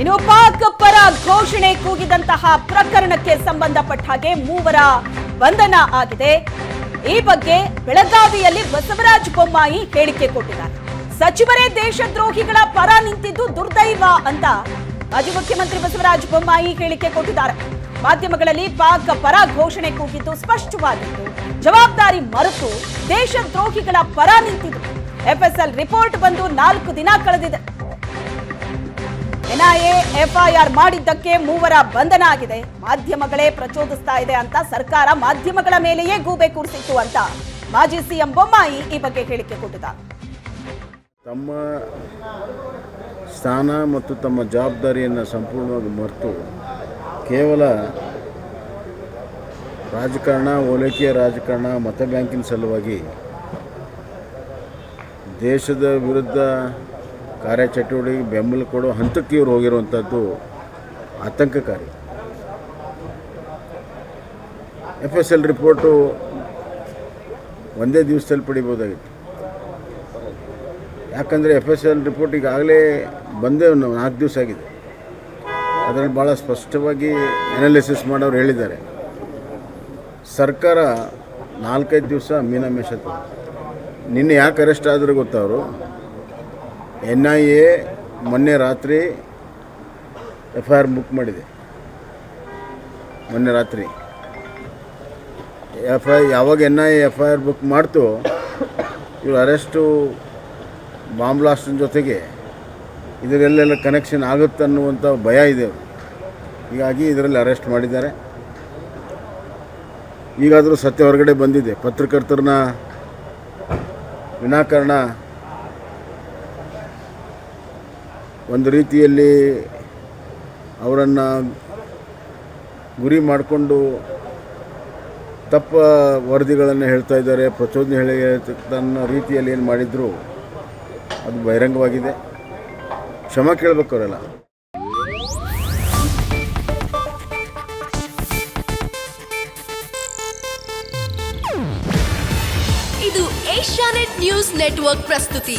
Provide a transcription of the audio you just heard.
ಇನ್ನು ಪಾಕ್ ಪರ ಘೋಷಣೆ ಕೂಗಿದಂತಹ ಪ್ರಕರಣಕ್ಕೆ ಸಂಬಂಧಪಟ್ಟ ಹಾಗೆ ಮೂವರ ಬಂಧನ ಆಗಿದೆ. ಈ ಬಗ್ಗೆ ಬೆಳಗಾವಿಯಲ್ಲಿ ಬಸವರಾಜ ಬೊಮ್ಮಾಯಿ ಹೇಳಿಕೆ ಕೊಟ್ಟಿದ್ದಾರೆ. ಸಚಿವರೇ ದೇಶದ್ರೋಹಿಗಳ ಪರ ನಿಂತಿದ್ದು ದುರ್ದೈವ ಅಂತ ಮಾಜಿ ಮುಖ್ಯಮಂತ್ರಿ ಬಸವರಾಜ ಬೊಮ್ಮಾಯಿ ಹೇಳಿಕೆ ಕೊಟ್ಟಿದ್ದಾರೆ. ಮಾಧ್ಯಮಗಳಲ್ಲಿ ಪಾಕ್ ಪರ ಘೋಷಣೆ ಕೂಗಿದ್ದು ಸ್ಪಷ್ಟವಾಗಿತ್ತು. ಜವಾಬ್ದಾರಿ ಮರೆತು ದೇಶದ್ರೋಹಿಗಳ ಪರ ನಿಂತಿದ್ದು ಎಫ್ಎಸ್ಎಲ್ ರಿಪೋರ್ಟ್ ಬಂದು ನಾಲ್ಕು ದಿನ ಕಳೆದಿದೆ. ಎನ್ಐಎ, ಎಫ್ಐಆರ್ ಮಾಡಿದ್ದಕ್ಕೆ ಮೂವರ ಬಂಧನ ಆಗಿದೆ. ಮಾಧ್ಯಮಗಳೇ ಪ್ರಚೋದಿಸ್ತಾ ಇದೆ ಅಂತ ಸರ್ಕಾರ ಮಾಧ್ಯಮಗಳ ಮೇಲೆಯೇ ಗೂಬೆ ಕೂರಿಸಿತ್ತು ಅಂತ ಮಾಜಿ ಸಿಎಂ ಬೊಮ್ಮಾಯಿ ಈ ಬಗ್ಗೆ ಹೇಳಿಕೆ ಕೊಟ್ಟಿದ್ದ ತಮ್ಮ ಸ್ಥಾನ ಮತ್ತು ತಮ್ಮ ಜವಾಬ್ದಾರಿಯನ್ನು ಸಂಪೂರ್ಣವಾಗಿ ಮರೆತು ಕೇವಲ ರಾಜಕಾರಣ, ಓಲೈಕೆಯ ರಾಜಕಾರಣ, ಮತ ಬ್ಯಾಂಕಿನ ಸಲುವಾಗಿ ದೇಶದ ವಿರುದ್ಧ ಕಾರ್ಯಚಟುವಟಿಕೆ ಬೆಂಬಲ ಕೊಡೋ ಹಂತಕ್ಕೆ ಇವರು ಹೋಗಿರುವಂಥದ್ದು ಆತಂಕಕಾರಿ. ಎಫ್ ಎಸ್ ಎಲ್ ರಿಪೋರ್ಟು ಒಂದೇ ದಿವಸದಲ್ಲಿ ಪಡಿಬೋದಾಗಿತ್ತು ಯಾಕಂದರೆ ಎಫ್ ಎಸ್ ಎಲ್ ರಿಪೋರ್ಟ್ ಈಗಾಗಲೇ ಬಂದೇ ನಾಲ್ಕು ದಿವಸ ಆಗಿದೆ. ಅದರಲ್ಲಿ ಭಾಳ ಸ್ಪಷ್ಟವಾಗಿ ಅನಾಲಿಸಿಸ್ ಮಾಡೋರು ಹೇಳಿದ್ದಾರೆ. ಸರ್ಕಾರ ನಾಲ್ಕೈದು ದಿವಸ ಮೀನಮೇಷ ನಿನ್ನೆ ಯಾಕೆ ಅರೆಸ್ಟ್ ಆದರೂ ಗೊತ್ತವರು ಎನ್ ಐ ಎ ಮೊನ್ನೆ ರಾತ್ರಿ ಎಫ್ ಐ ಆರ್ ಬುಕ್ ಮಾಡಿದೆ. ಮೊನ್ನೆ ರಾತ್ರಿ. ಎಫ್ ಐ ಯಾವಾಗ N I A F I R book ಮಾಡ್ತು, ಇವರು ಅರೆಸ್ಟು ಬಾಂಬ್ ಬ್ಲಾಸ್ಟಿನ ಜೊತೆಗೆ ಇದರಲ್ಲೆಲ್ಲ ಕನೆಕ್ಷನ್ ಆಗುತ್ತೆ ಅನ್ನುವಂಥ ಭಯ ಇದೆ. ಹೀಗಾಗಿ ಇದರಲ್ಲಿ ಅರೆಸ್ಟ್ ಮಾಡಿದ್ದಾರೆ. ಈಗಾದರೂ ಸತ್ಯ ಹೊರಗಡೆ ಬಂದಿದೆ. ಪತ್ರಕರ್ತರನ್ನ ವಿನಾಕಾರಣ ಒಂದು ರೀತಿಯಲ್ಲಿ ಅವರನ್ನು ಗುರಿ ಮಾಡಿಕೊಂಡು ತಪ್ಪ ವರದಿಗಳನ್ನು ಹೇಳ್ತಾ ಇದ್ದಾರೆ, ಪ್ರಚೋದನೆ ಹೇಳಿ ತನ್ನ ರೀತಿಯಲ್ಲಿ ಏನು ಮಾಡಿದ್ರು, ಅದು ಬಹಿರಂಗವಾಗಿದೆ. ಕ್ಷಮ ಕೇಳಬೇಕು ಅವರೆಲ್ಲ. ಇದು ಏಷ್ಯಾನೆಟ್ ನ್ಯೂಸ್ ನೆಟ್ವರ್ಕ್ ಪ್ರಸ್ತುತಿ.